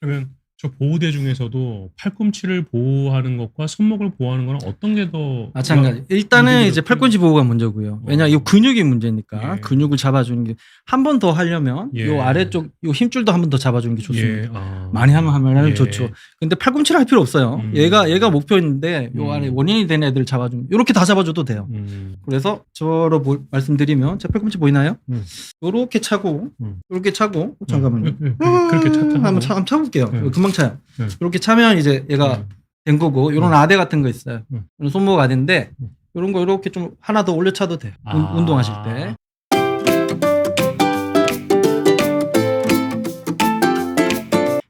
그러면 저 보호대 중에서도 팔꿈치를 보호하는 것과 손목을 보호하는 거는 어떤 게 더 마찬가지. 일단은 이제 좀- 팔꿈치 보호가 문제고요. 왜냐, 어. 이 근육이 문제니까 예. 근육을 잡아주는 게 한 번 더 하려면 예. 요 아래쪽 요 힘줄도 한 번 더 잡아주는 게 좋습니다. 예, 아. 많이 하면 하면 예. 좋죠. 근데 팔꿈치를 할 필요 없어요. 음. 얘가 얘가 목표인데 요 음. 아래 원인이 되는 애들 잡아주면 이렇게 다 잡아줘도 돼요. 음. 그래서 저로 보- 말씀드리면 제 팔꿈치 보이나요? 음. 요렇게 차고 음. 요렇게 차고 어, 잠깐만요. 음, 음, 음, 그렇게 찼다. 한번 차, 한번 차볼게요. 음. 금방 차요. 음. 이렇게 차면 이제 얘가 음. 된 거고 요런 음. 아대 같은 거 있어요. 음. 요런 손목 아대인데 음. 요런 거 이렇게 좀 하나 더 올려 차도 돼요. 운- 아. 운동하실 때.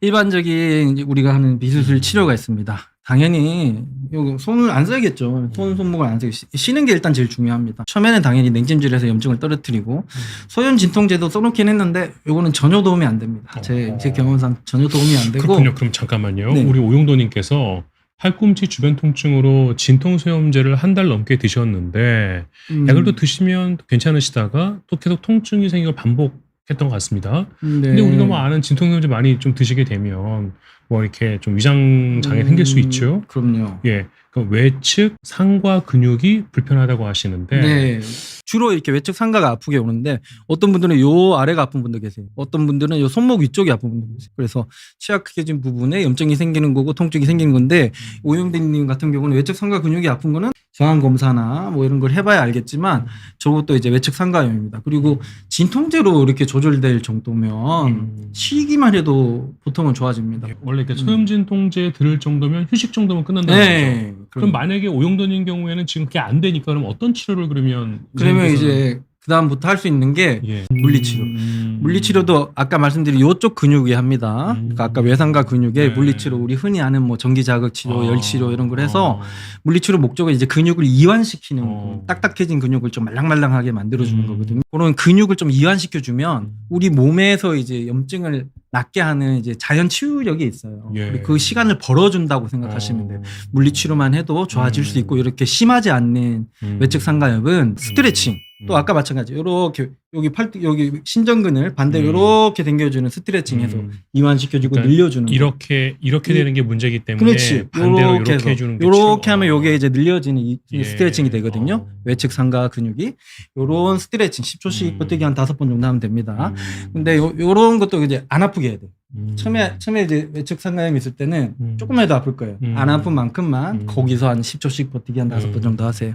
일반적인 우리가 하는 비수술 치료가 있습니다. 당연히 요 손을 안 써야겠죠. 손 손목을 안 써야겠. 쉬는 게 일단 제일 중요합니다. 처음에는 당연히 냉찜질해서 염증을 떨어뜨리고 소염 진통제도 써놓긴 했는데 요거는 전혀 도움이 안 됩니다. 제, 제 어. 경험상 전혀 도움이 안 되고 그렇군요. 그럼 잠깐만요. 네. 우리 오용도님께서 팔꿈치 주변 통증으로 진통소염제를 한 달 넘게 드셨는데 음, 약을 또 드시면 괜찮으시다가 또 계속 통증이 생겨 반복했던 것 같습니다. 네. 근데 우리가 뭐 아는 진통소염제 많이 좀 드시게 되면 뭐 이렇게 좀 위장 장애 생길 수 음, 있죠. 그럼요. 예, 그 외측 상과 근육이 불편하다고 하시는데 네. 주로 이렇게 외측 상가가 아프게 오는데 어떤 분들은 요 아래가 아픈 분도 계세요. 어떤 분들은 요 손목 위쪽이 아픈 분도 계세요. 그래서 취약해진 부분에 염증이 생기는 거고 통증이 생기는 건데 오용대님 같은 경우는 외측 상가 근육이 아픈 거는 정한 검사나 뭐 이런 걸 해봐야 알겠지만 저것도 이제 외측 상가염입니다. 그리고 진통제로 이렇게 조절될 정도면 음. 쉬기만 해도 보통은 좋아집니다. 예, 원래 이렇게 소염 진통제 들을 정도면 휴식 정도면 끝난다는 거죠. 네. 그럼 만약에 오용도님 경우에는 지금 그게 안 되니까 그럼 어떤 치료를 그러면 그러면 이제 그 다음부터 할 수 있는 게 예. 물리치료. 음. 물리치료도 아까 말씀드린 요쪽 근육이 합니다. 음. 그러니까 아까 외상과 근육에 네. 물리치료 우리 흔히 아는 뭐 전기자극 치료, 아. 열치료 이런 걸 해서 아. 물리치료 목적은 이제 근육을 이완시키는 어. 그 딱딱해진 근육을 좀 말랑말랑하게 만들어 주는 음. 거거든요. 그런 근육을 좀 이완시켜 주면 음. 우리 몸에서 이제 염증을 낫게 하는 이제 자연 치유력이 있어요. 예. 그 시간을 벌어준다고 생각하시면 돼요. 어. 물리치료만 해도 좋아질 음. 수 있고 이렇게 심하지 않는 음. 외측 상가염은 스트레칭 또 음. 아까 마찬가지 이렇게 여기 팔 여기 신전근을 반대로 음. 이렇게 당겨주는 스트레칭 해서 음. 이완시켜주고 그러니까 늘려주는 거. 이렇게 이렇게 이- 되는 게 문제이기 때문에 그렇지 반대로 요렇게 이렇게 해서 해주는 게 요렇게 하면 요게 이제 늘려지는 이, 이 예. 스트레칭이 되거든요 어. 외측 상가 근육이 요런 스트레칭 10초씩 음. 버티기 한 다섯 번 정도 하면 됩니다 음. 근데 요, 요런 것도 이제 안 아프게 해야 돼 음. 처음에 처음에 이제 외측 상가염 있을 때는 음. 조금만 해도 아플 거예요 음. 안 아픈 만큼만 음. 거기서 한 10초씩 버티기 한 다섯 번 음. 정도 하세요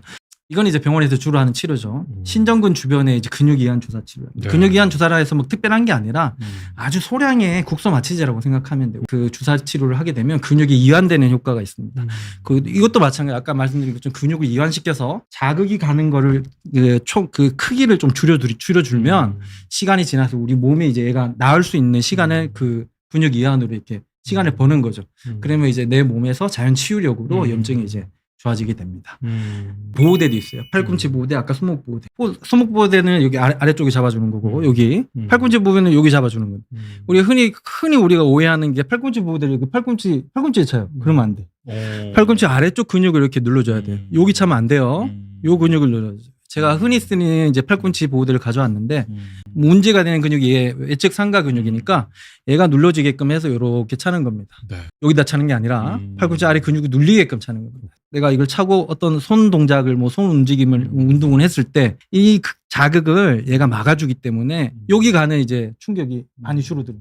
이건 이제 병원에서 주로 하는 치료죠. 음. 신전근 주변에 이제 근육 이완 주사 치료. 네. 근육 이완 주사라 해서 뭐 특별한 게 아니라 음. 아주 소량의 국소 마취제라고 생각하면 돼요. 그 주사 치료를 하게 되면 근육이 이완되는 효과가 있습니다. 음. 그 이것도 마찬가지. 아까 말씀드린 것처럼 근육을 이완시켜서 자극이 가는 거를 그, 총, 그 크기를 좀 줄여 줄여주면 음. 시간이 지나서 우리 몸에 이제 얘가 나을 수 있는 시간을 음. 그 근육 이완으로 이렇게 시간을 버는 거죠. 음. 그러면 이제 내 몸에서 자연 치유력으로 음. 염증이 이제 좋아지게 됩니다. 음. 보호대도 있어요. 팔꿈치 음. 보호대, 아까 손목 보호대. 호- 손목 보호대는 여기 아래, 아래 쪽에 잡아주는 거고, 음. 여기. 음. 팔꿈치 보호대는 여기 잡아주는 거예요. 음. 우리 흔히, 흔히 우리가 오해하는 게 팔꿈치 보호대를 여기 팔꿈치, 팔꿈치에 차요. 음. 그러면 안 돼. 어. 팔꿈치 아래쪽 근육을 이렇게 눌러줘야 돼요. 음. 여기 차면 안 돼요. 음. 요 근육을 눌러줘요. 제가 흔히 쓰는 이제 팔꿈치 보호대를 가져왔는데, 음. 문제가 되는 근육이 얘 외측 상가 근육이니까 얘가 눌러지게끔 해서 이렇게 차는 겁니다. 네. 여기다 차는 게 아니라 음. 팔꿈치 아래 근육이 눌리게끔 차는 겁니다. 내가 이걸 차고 어떤 손 동작을 뭐 손 움직임을 음. 운동을 했을 때 이 자극을 얘가 막아주기 때문에 음. 여기 가는 이제 충격이 많이 줄어들어요.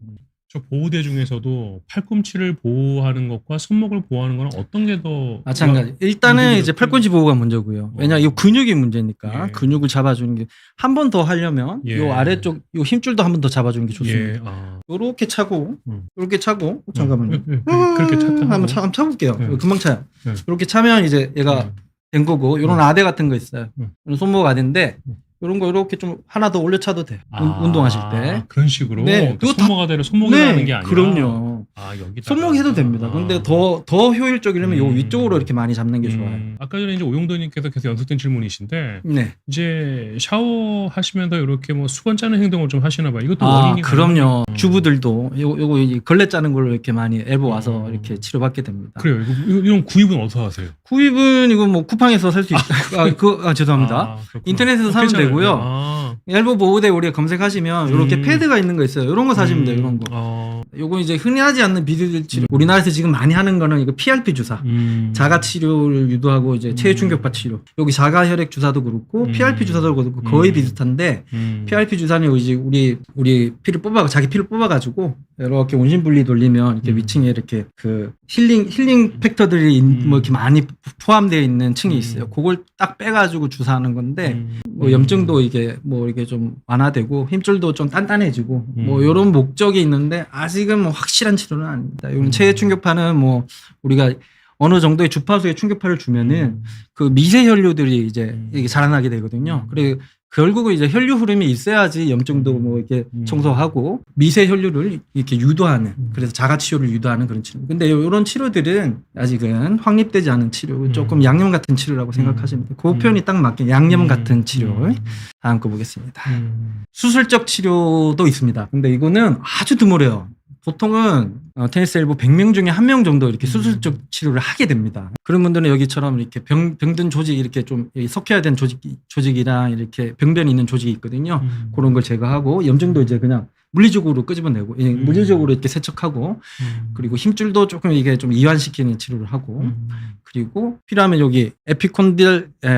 저 보호대 중에서도 팔꿈치를 보호하는 것과 손목을 보호하는 거는 어떤 게 더 마찬가지. 일단은 이제 좀- 팔꿈치 보호가 먼저고요. 왜냐, 어. 이 근육이 문제니까 예. 근육을 잡아주는 게 한 번 더 하려면 예. 요 아래쪽 요 힘줄도 한 번 더 잡아주는 게 좋습니다. 예. 아. 요렇게 차고 음. 요렇게 차고 잠깐만요. 음, 음, 음, 그렇게 찼다. 한번 차, 한번 차볼게요. 네. 금방 차요. 네. 이렇게 차면 이제 얘가 음. 된 거고 요런 아대 같은 거 있어요. 음. 손목 아대인데 음. 요런 거 이렇게 좀 하나 더 올려 차도 돼요. 운- 아, 운동하실 때. 그런 식으로 네, 그러니까 손목 아대를 손목에 하는 게 아니라 그럼요. 아 여기 손목 해도 됩니다. 근데 더, 더 효율적이려면 요 음. 위쪽으로 이렇게 많이 잡는 게 좋아요. 아까 전에 이제 오용도님께서 계속 연속된 질문이신데 네. 이제 샤워 하시면서 이렇게 뭐 수건 짜는 행동을 좀 하시나 봐요. 이것도 아, 원인이 그럼요. 가능해요? 주부들도 요, 요거 이제 걸레 짜는 걸로 이렇게 많이 앨보 와서 음. 이렇게 치료받게 됩니다. 그래요. 이거, 이거- 이런 구입은 어디서 하세요? 구입은 이거 뭐 쿠팡에서 살 수 있, 아, 그, 아, 죄송합니다. 아, 그렇구나. 인터넷에서 사면 괜찮아요. 되고요. 아. 엘보 보호대 우리가 검색하시면 이렇게 음. 패드가 있는 거 있어요. 이런 거 사시면 돼요. 음. 이런 거. 아. 요거 이제 흔히 하지 않는 비디오 치료. 우리나라에서 지금 많이 하는 거는 이거 PRP 주사. 음. 자가 치료를 유도하고 이제 체외 충격파 치료. 여기 자가 혈액 주사도 그렇고 음. PRP 주사도 그렇고 거의 음. 비슷한데 음. PRP 주사는 이제 우리 우리 피를 뽑아 자기 피를 뽑아 가지고 이렇게 운신 분리 돌리면 이렇게 음. 위층에 이렇게 그 힐링 힐링 팩터들이 인- 음. 뭐 이렇게 많이 포함되어 있는 층이 음. 있어요. 그걸 딱 빼 가지고 주사하는 건데 음. 뭐 염증도 이게 뭐 이게 좀 완화되고 힘줄도 좀 단단해지고 뭐 음. 이런 목적이 있는데 아직은 뭐 확실한 치료는 아닙니다. 이건 음. 체외 충격파는 뭐 우리가 어느 정도의 주파수의 충격파를 주면은 음. 그 미세 혈류들이 이제 음. 이게 자라나게 되거든요. 음. 그리고 결국은 이제 혈류 흐름이 있어야지 염증도 뭐 이렇게 음. 청소하고 미세 혈류를 이렇게 유도하는 음. 그래서 자가 치료를 유도하는 그런 치료. 근데 이런 치료들은 아직은 확립되지 않은 치료, 음. 조금 양념 같은 치료라고 생각하시면 돼요. 그 음. 표현이 딱 맞게 양념 음. 같은 치료. 음. 다음 거 보겠습니다. 음. 수술적 치료도 있습니다. 근데 이거는 아주 드물어요. 보통은 어, 테니스 엘보 100명 중에 한명 정도 이렇게 음. 수술적 치료를 하게 됩니다. 그런 분들은 여기처럼 이렇게 병, 병든 조직 이렇게 좀 석회화 된 조직, 조직이랑 이렇게 병변이 있는 조직이 있거든요. 음. 그런 걸 제거하고 염증도 이제 그냥 물리적으로 끄집어내고 예, 음. 물리적으로 이렇게 세척하고 음. 그리고 힘줄도 조금 이게 좀 이완시키는 치료를 하고 음. 그리고 필요하면 여기 에피콘딜 에,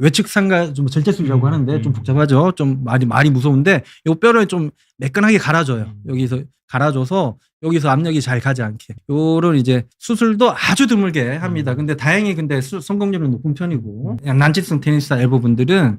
외측 상가 좀 절제술이라고 음, 하는데 좀 음. 복잡하죠. 좀 말이 말이 무서운데 요 뼈를 좀 매끈하게 갈아줘요. 음. 여기서 갈아줘서 여기서 압력이 잘 가지 않게. 요를 이제 수술도 아주 드물게 합니다. 음. 근데 다행히 근데 수- 성공률은 높은 편이고 그냥 난치성 테니스 엘보 분들은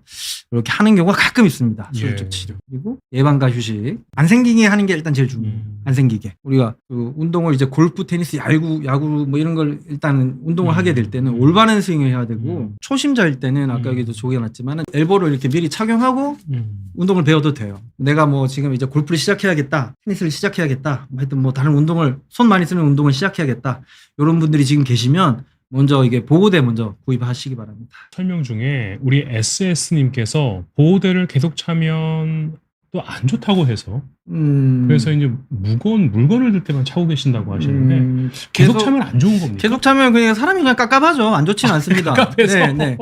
이렇게 하는 경우가 가끔 있습니다. 수술적 예. 치료 그리고 예방과 휴식 안 생기게 하는 게 일단 제일 중요해요. 음. 안 생기게 우리가 그 운동을 이제 골프, 테니스, 야구, 야구 뭐 이런 걸 일단 운동을 음. 하게 될 때는 음. 올바른 스윙을 해야 되고 음. 초심자일 때는 아까 음. 여기도 적어놨지만은 엘보를 이렇게 미리 착용하고 음. 운동을 배워도 돼요. 내가 뭐 지금 이제 골프를 시작해야겠다, 테니스를 시작해야겠다, 뭐 하여튼 뭐 다른 운동을 손 많이 쓰는 운동을 시작해야겠다. 이런 분들이 지금 계시면 먼저 이게 보호대 먼저 구입하시기 바랍니다. 설명 중에 우리 SS님께서 보호대를 계속 차면 또 안 좋다고 해서 음, 그래서 이제 무거운 물건을 들 때만 차고 계신다고 하시는데 음, 계속, 차면 안 좋은 겁니까? 계속 차면 그냥 사람이 그냥 깝깝하죠. 안 좋지는 않습니다. 깝깝해서. 네, 네.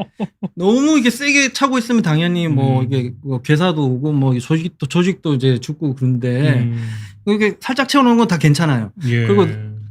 너무 이게 세게 차고 있으면 당연히 뭐 음. 이게 뭐 괴사도 오고 뭐 조직도 조직도 이제 죽고 그런데 음. 이게 살짝 채워놓은 건 다 괜찮아요. 예. 그리고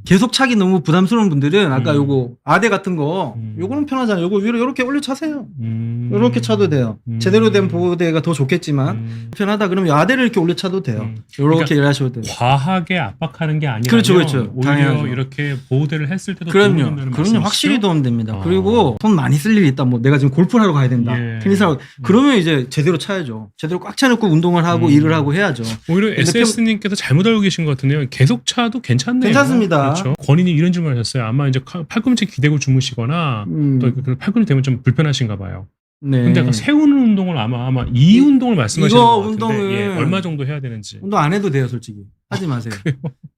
계속 차기 너무 부담스러운 분들은 아까 음. 요거 아대 같은 거 음. 요거는 편하잖아요. 요거 위로 이렇게 올려 차세요. 음. 이렇게 차도 돼요. 음. 제대로 된 보호대가 더 좋겠지만 음. 편하다 그러면 아대를 이렇게 올려 차도 돼요. 음. 이렇게 일하셔도 돼요. 과하게 압박하는 게 아니라 그렇죠, 그렇죠. 오히려 당연하죠. 이렇게 보호대를 했을 때도 그럼요. 그럼요. 확실히 말씀이시죠? 도움 됩니다. 아. 그리고 손 많이 쓸 일이 있다. 뭐 내가 지금 골프를 하러 가야 된다. 예. 테니스 하러 그러면 이제 제대로 차야죠. 제대로 꽉 차놓고 운동을 하고 음. 일을 하고 해야죠. 오히려 SS님께서 잘못 알고 계신 것 같은데요. 계속 차도 괜찮네요. 괜찮습니다. 그렇죠. 권인이 이런 질문을 하셨어요. 아마 이제 칼- 팔꿈치 기대고 주무시거나 음. 또그 팔꿈치 되면 좀 불편하신가 봐요. 네. 근데 아까 세우는 운동을 아마 아마 이 이- 운동을 말씀하시는 것 같은데 운동은 예, 얼마 정도 해야 되는지. 운동 안 해도 돼요, 솔직히. 하지 마세요.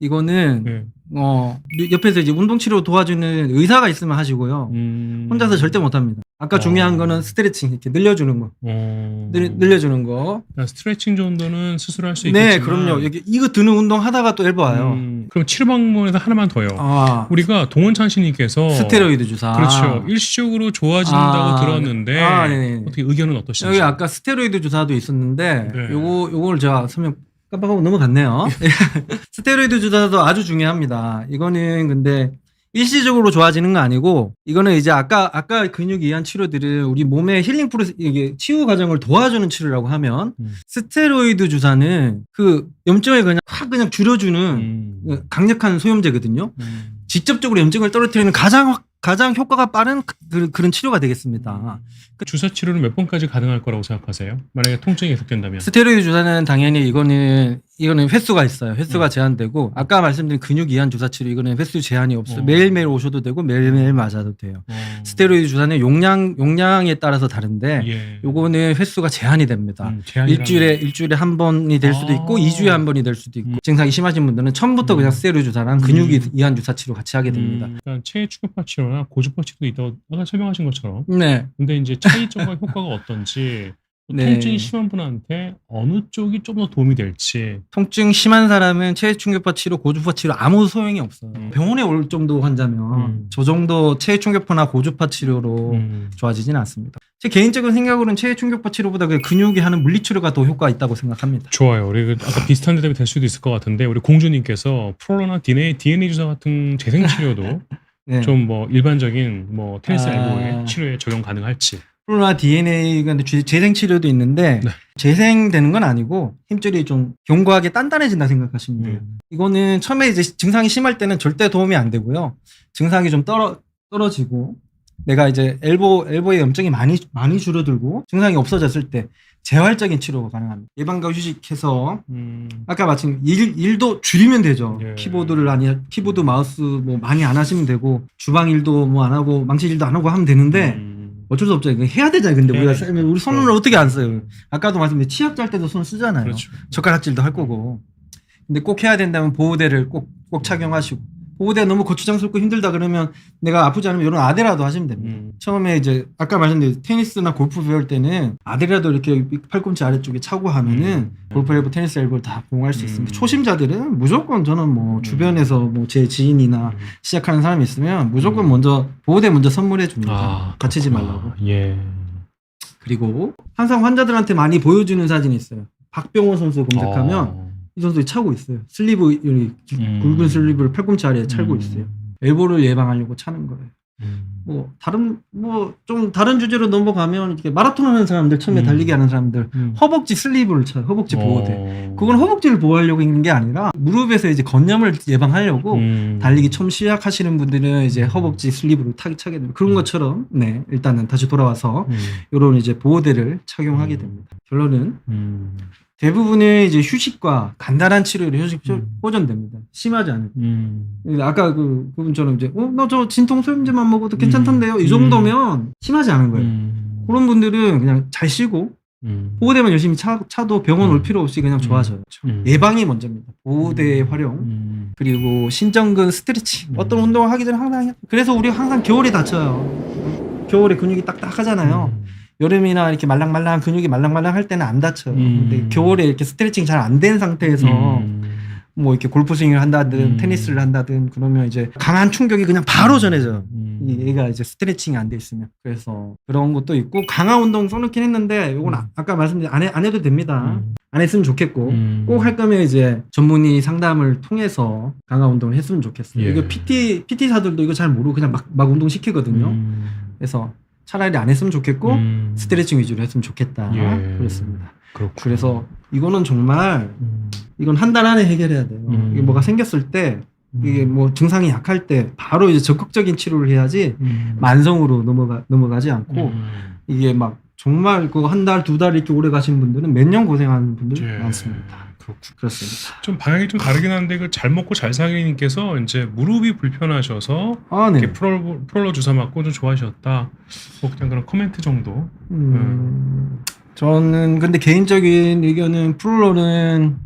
이거는 예. 어 옆에서 이제 운동 치료 도와주는 의사가 있으면 하시고요. 음. 혼자서 절대 못 합니다. 아까 어. 중요한 거는 스트레칭 이렇게 늘려주는 거. 어. 늘, 늘려주는 거. 그러니까 스트레칭 정도는 스스로 할 수 있겠지만. 네, 그럼요. 여기 이거 드는 운동 하다가 또 엘보 와요. 음, 그럼 치료 방법에서 하나만 더요. 아, 우리가 동원찬 씨님께서 스테로이드 주사. 그렇죠. 일시적으로 좋아진다고 아, 들었는데 아, 네네. 어떻게 의견은 어떠신지? 여기 아까 스테로이드 주사도 있었는데 네. 요거 요걸 제가 설명 깜빡하고 넘어갔네요. 스테로이드 주사도 아주 중요합니다. 이거는 근데 일시적으로 좋아지는 거 아니고 이거는 이제 아까 아까 근육 이완 치료들은 우리 몸의 힐링 프로세스 이게 치유 과정을 도와주는 치료라고 하면 음. 스테로이드 주사는 그 염증을 그냥 확 그냥 줄여주는 음. 그 강력한 소염제거든요. 음. 직접적으로 염증을 떨어뜨리는 가장 확- 가장 효과가 빠른 그, 그런 치료가 되겠습니다. 그 주사 치료는 몇 번까지 가능할 거라고 생각하세요? 만약에 통증이 계속된다면. 스테로이드 주사는 당연히 이거는 이거는 횟수가 있어요. 횟수가 음. 제한되고 아까 말씀드린 근육 이완 주사 치료 이거는 횟수 제한이 없어요. 어. 매일매일 오셔도 되고 매일매일 맞아도 돼요. 어. 스테로이드 주사는 용량 용량에 따라서 다른데 예. 요거는 횟수가 제한이 됩니다. 음, 일주일에 일주일에 한 번이 될 수도 있고 아. 이 2주에 한 번이 될 수도 있고 음. 증상이 심하신 분들은 처음부터 음. 그냥 스테로이드 주사랑 근육 음. 이완 주사 치료 같이 하게 됩니다. 음, 일단 체외 충격파 치료나 고주파 치료도 있다고 아까 설명하신 것처럼. 네. 근데 이제 차이점과 효과가 어떤지 네. 통증이 심한 분한테 어느 쪽이 좀 더 도움이 될지. 통증 심한 사람은 체해 충격파 치료, 고주파 치료 아무 소용이 없어요. 음. 병원에 올 정도 환자면 음. 저 정도 체해 충격파나 고주파 치료로 음. 좋아지지는 않습니다. 제 개인적인 생각으로는 체해 충격파 치료보다 그 근육이 하는 물리 치료가 더 효과가 있다고 생각합니다. 좋아요. 우리 그 아까 비슷한 대답이 될 수도 있을 것 같은데 우리 공주님께서 프롤러나 DNA, DNA 주사 같은 재생 치료도 네. 좀뭐 일반적인 뭐 테니스 아. 엘보의 치료에 적용 가능할지. 플로나 DNA가 재생 치료도 있는데 네. 재생되는 건 아니고 힘줄이 좀 견고하게 단단해진다 생각하시면 돼요. 음. 이거는 처음에 이제 증상이 심할 때는 절대 도움이 안 되고요. 증상이 좀 떨어 떨어지고 내가 이제 엘보 엘보의 염증이 많이 많이 줄어들고 증상이 없어졌을 때 재활적인 치료가 가능합니다. 예방과 휴식해서 음. 아까 마침 일, 일도 줄이면 되죠. 예. 키보드를 아니 키보드 마우스 뭐 많이 안 하시면 되고 주방 일도 뭐 안 하고 망치 일도 안 하고 하면 되는데 음. 어쩔 수 없죠. 이거 해야 되잖아요. 근데 해야 우리가 되죠. 쓰면 우리 손을 그럼. 어떻게 안 써요? 아까도 말씀드린 치약 짤 때도 손 쓰잖아요. 그렇죠. 젓가락질도 할 거고. 근데 꼭 해야 된다면 보호대를 꼭, 꼭 착용하시고. 보호대 너무 고추장스럽고 힘들다 그러면 내가 아프지 않으면 이런 아대라도 하시면 됩니다. 음. 처음에 이제 아까 말씀드린 테니스나 골프 배울 때는 아대라도 이렇게 팔꿈치 아래쪽에 차고 하면은 음. 골프 엘보, 테니스 엘보를 다 보호할 수 음. 있습니다. 초심자들은 무조건 저는 뭐 음. 주변에서 뭐 제 지인이나 음. 시작하는 사람이 있으면 무조건 음. 먼저 보호대 먼저 선물해 줍니다. 아, 다치지. 말라고. 예. 그리고 항상 환자들한테 많이 보여주는 사진이 있어요. 박병호 선수 검색하면 어. 이 선수 차고 있어요. 슬리브 여기 음. 굵은 슬리브를 팔꿈치 아래에 차고 음. 있어요. 엘보를 예방하려고 차는 거예요. 음. 뭐 다른 뭐 좀 다른 주제로 넘어가면 이렇게 마라톤 하는 사람들 처음에 음. 달리기 하는 사람들 음. 허벅지 슬리브를 차요. 허벅지 보호대. 어. 그건 허벅지를 보호하려고 있는 게 아니라 무릎에서 이제 건염을 예방하려고 음. 달리기 처음 시작하시는 분들은 이제 허벅지 슬리브를 타, 차게 됩니다. 그런 음. 것처럼 네 일단은 다시 돌아와서 음. 이런 이제 보호대를 착용하게 음. 됩니다. 결론은 음. 대부분의 이제 휴식과 간단한 치료로 휴식 음. 호전됩니다. 심하지 않은. 음. 아까 그 그분처럼 이제 어나 저 진통 소염제만 먹어도 괜찮던데요. 음. 이 정도면 심하지 않은 거예요. 음. 그런 분들은 그냥 잘 쉬고 음. 보호대만 열심히 차, 차도 병원 올 음. 필요 없이 그냥 음. 좋아져요. 음. 예방이 먼저입니다. 보호대의 음. 활용 음. 그리고 신전근 스트레칭 음. 어떤 운동을 하기 전에 항상. 그래서 우리 항상 겨울에 다쳐요. 겨울에 근육이 딱딱하잖아요. 음. 여름이나 이렇게 말랑말랑한 근육이 말랑말랑 할 때는 안 다쳐요. 음. 근데 겨울에 이렇게 스트레칭 잘 안 된 상태에서 음. 뭐 이렇게 골프 스윙을 한다든 음. 테니스를 한다든 그러면 이제 강한 충격이 그냥 바로 전해져요. 음. 이 얘가 이제 스트레칭이 안 돼 있으면 그래서 그런 것도 있고 강화 운동 써놓긴 했는데 이건 아, 아까 말씀드린 안, 해, 안 해도 됩니다. 음. 안 했으면 좋겠고 음. 꼭할 거면 이제 전문의 상담을 통해서 강화 운동을 했으면 좋겠어요. 예. 이거 PT PT사들도 이거 잘 모르고 그냥 막, 막 운동 시키거든요. 음. 그래서 차라리 안 했으면 좋겠고 음. 스트레칭 위주로 했으면 좋겠다. 예. 그렇습니다. 그렇군. 그래서 이거는 정말 음. 이건 한 달 안에 해결해야 돼요. 음. 이게 뭐가 생겼을 때 음. 이게 뭐 증상이 약할 때 바로 이제 적극적인 치료를 해야지 음. 만성으로 넘어가 넘어가지 않고 음. 이게 막 정말 그 한 달 두 달 이렇게 오래 가시는 분들은 몇 년 고생하는 분들 예. 많습니다. 그렇군. 그렇습니다. 좀 방향이 좀 다르긴 한데 그 잘 먹고 잘 사기님께서 이제 무릎이 불편하셔서 아, 네. 이렇게 프롤, 프롤러 주사 맞고 좀 좋아하셨다. 뭐 그냥 그런 코멘트 정도. 음, 저는 근데 개인적인 의견은 프롤러는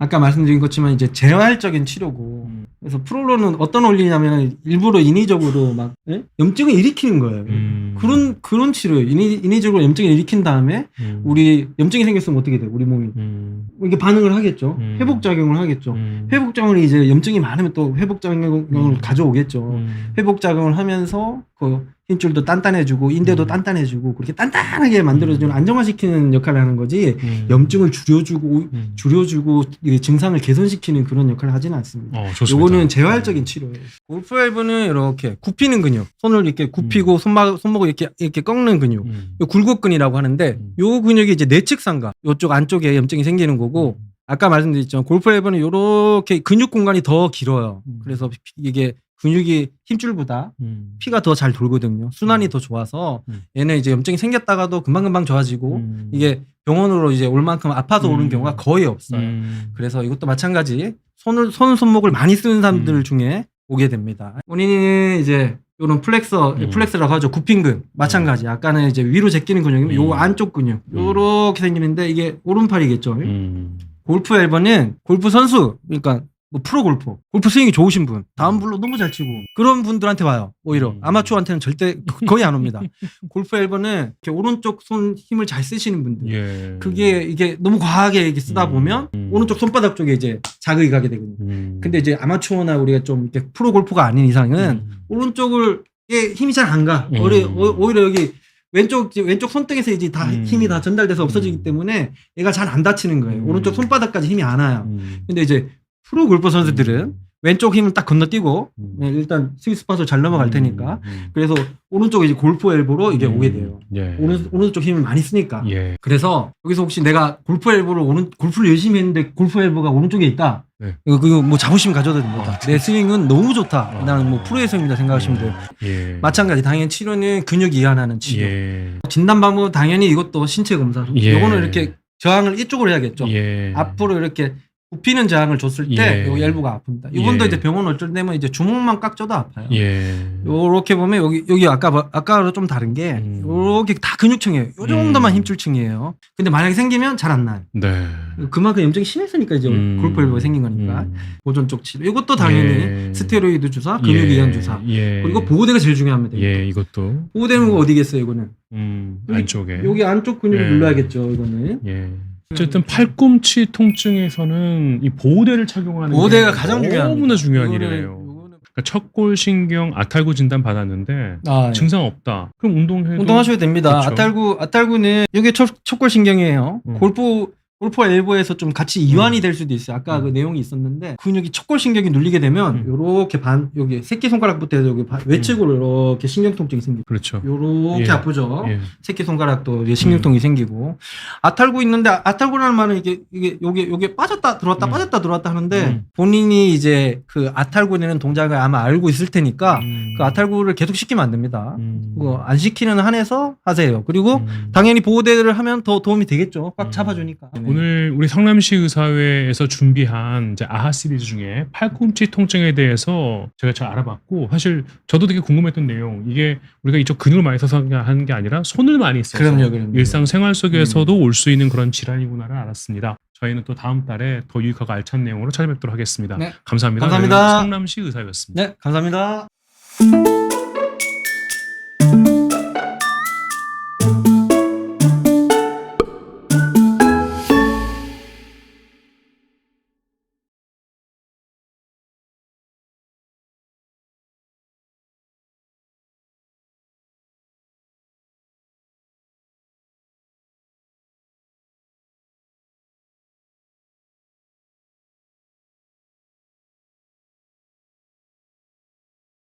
아까 말씀드린 것지만 이제 재활적인 치료고 음. 그래서 프롤러는 어떤 원리냐면 일부러 인위적으로 막 예? 염증을 일으키는 거예요. 음. 그런 그런 치료예요. 인위, 인위적으로 염증을 일으킨 다음에 음. 우리 염증이 생겼으면 어떻게 돼? 요 우리 몸이 음. 이게 반응을 하겠죠. 음. 회복 작용을 하겠죠. 음. 회복 작용이 이제 염증이 많으면 또 회복 작용을 음. 가져오겠죠. 음. 회복 작용을 하면서 그 힘줄도 단단해지고 인대도 음. 단단해지고 그렇게 단단하게 만들어주는 안정화시키는 역할을 하는 거지 음. 염증을 줄여주고 음. 줄여주고 이 증상을 개선시키는 그런 역할을 하지는 않습니다. 어, 좋습니다. 요거는 재활적인 치료예요. 골프 앨브는 이렇게 굽히는 근육, 손을 이렇게 굽히고 손목 손목을 이렇게 이렇게 꺾는 근육, 음. 요 굴곡근이라고 하는데 음. 요 근육이 이제 내측상각, 요쪽 안쪽에 염증이 생기는 거고 음. 아까 말씀드렸죠. 골프 앨브는 요렇게 근육 공간이 더 길어요. 음. 그래서 피- 이게 근육이 힘줄보다 음. 피가 더 잘 돌거든요. 순환이 음. 더 좋아서 음. 얘는 이제 염증이 생겼다가도 금방금방 좋아지고 음. 이게 병원으로 이제 올 만큼 아파서 음. 오는 경우가 거의 없어요. 음. 그래서 이것도 마찬가지 손을 손 손목을 많이 쓰는 사람들 음. 중에 오게 됩니다. 본인은 이제 요런 플렉서 음. 플렉스라고 하죠. 굽힌근 마찬가지. 아까는 이제 위로 제끼는 근육이면 요 음. 안쪽 근육 음. 요렇게 생기는데 이게 오른팔이겠죠. 음. 골프 앨버는 골프 선수 그러니까 뭐 프로 골퍼, 골프 스윙이 좋으신 분, 다음 불로 너무 잘 치고 그런 분들한테 와요. 오히려 음. 아마추어한테는 절대 거의 안 옵니다. 골프 앨범은 이렇게 오른쪽 손 힘을 잘 쓰시는 분들. 예. 그게 이게 너무 과하게 이렇게 쓰다 음. 보면 음. 오른쪽 손바닥 쪽에 이제 자극이 가게 되거든요. 음. 근데 이제 아마추어나 우리가 좀 이렇게 프로 골프가 아닌 이상은 음. 오른쪽을 에 힘이 잘 안 가. 음. 오히려, 오히려 여기 왼쪽 왼쪽 손등에서 이제 다 음. 힘이 다 전달돼서 없어지기 음. 때문에 얘가 잘 안 다치는 거예요. 음. 오른쪽 손바닥까지 힘이 안 와요. 음. 근데 이제 프로 골퍼 선수들은 음. 왼쪽 힘을 딱 건너뛰고 음. 네, 일단 스위스 파서 잘 넘어갈 테니까 음. 그래서 오른쪽에 이제 골프 엘보로 이게 음. 오게 돼요. 예. 오른 오른쪽 힘을 많이 쓰니까. 예. 그래서 여기서 혹시 내가 골프 엘보를 오른 골프를 열심히 했는데 골프 엘보가 오른쪽에 있다. 네. 그거 뭐 자부심 가져도 됩니다. 아, 내 스윙은 너무 좋다. 아. 나는 뭐 프로의 스윙이다 생각하시면 돼요. 예. 마찬가지 당연히 치료는 근육 이완하는 치료. 예. 진단 방법은 당연히 이것도 신체 검사. 예. 요거는 이렇게 저항을 이쪽으로 해야겠죠. 예. 앞으로 이렇게 굽히는 저항을 줬을 때 예. 요 엘보가 아픕니다. 이건도 예. 이제 병원 어쩔 때면 이제 주먹만 깍져도 아파요. 예. 요렇게 보면 여기 여기 아까 봐- 아까로 좀 다른 게 음. 요렇게 다 근육층이에요. 요 정도만 음. 힘줄층이에요. 근데 만약에 생기면 잘 안 나요. 네. 그만큼 염증이 심했으니까 이제 음. 골프 엘보가 생긴 거니까 음. 보존 쪽 치료. 이것도 당연히 예. 스테로이드 주사, 근육 예. 이완 주사. 예. 그리고 보호대가 제일 중요합니다. 예, 이것도. 보호대는 거 어디겠어요, 이거는? 음, 여기- 안쪽에. 여기 안쪽 근육을 예. 눌러야겠죠, 이거는. 예. 어쨌든 팔꿈치 통증에서는 이 보호대를 착용하는 보호대가 게 가장 중요합니다. 너무나 중요한 이거는- 일이에요. 그러니까 척골 신경 아탈구 진단 받았는데 아, 예. 증상 없다. 그럼 운동해도 운동하셔도 됩니다. 그쵸. 아탈구 아탈구는 이게 척, 척골 신경이에요. 음. 골프 골프 엘보에서 좀 같이 이완이 음. 될 수도 있어요. 아까 음. 그 내용이 있었는데 근육이 척골신경이 눌리게 되면 음. 요렇게 반 여기 새끼 손가락부터 해서 여기 바- 외측으로 이렇게 신경 통증이 생기고 그렇죠. 요렇게 예. 아프죠. 예. 새끼 손가락도 이제 신경통이 생기고 아탈구 있는데 아탈구라는 말은 이게 이게 요게 요게 빠졌다 들어왔다 음. 빠졌다 들어왔다 하는데 음. 본인이 이제 그 아탈구 내는 동작을 아마 알고 있을 테니까 음. 그 아탈구를 계속 시키면 안 됩니다. 음. 그거 안 시키는 한에서 하세요. 그리고 음. 당연히 보호대를 하면 더 도움이 되겠죠. 꽉 음. 잡아주니까. 오늘 우리 성남시 의사회에서 준비한 이제 아하 시리즈 중에 팔꿈치 통증에 대해서 제가 잘 알아봤고 사실 저도 되게 궁금했던 내용 이게 우리가 이쪽 근육을 많이 써서 하는 게 아니라 손을 많이 써서 그럼요, 그럼요. 일상생활 속에서도 올 수 있는 그런 질환이구나를 알았습니다. 저희는 또 다음 달에 더 유익하고 알찬 내용으로 찾아뵙도록 하겠습니다. 네. 감사합니다. 감사합니다. 성남시 의사였습니다. 네, 감사합니다.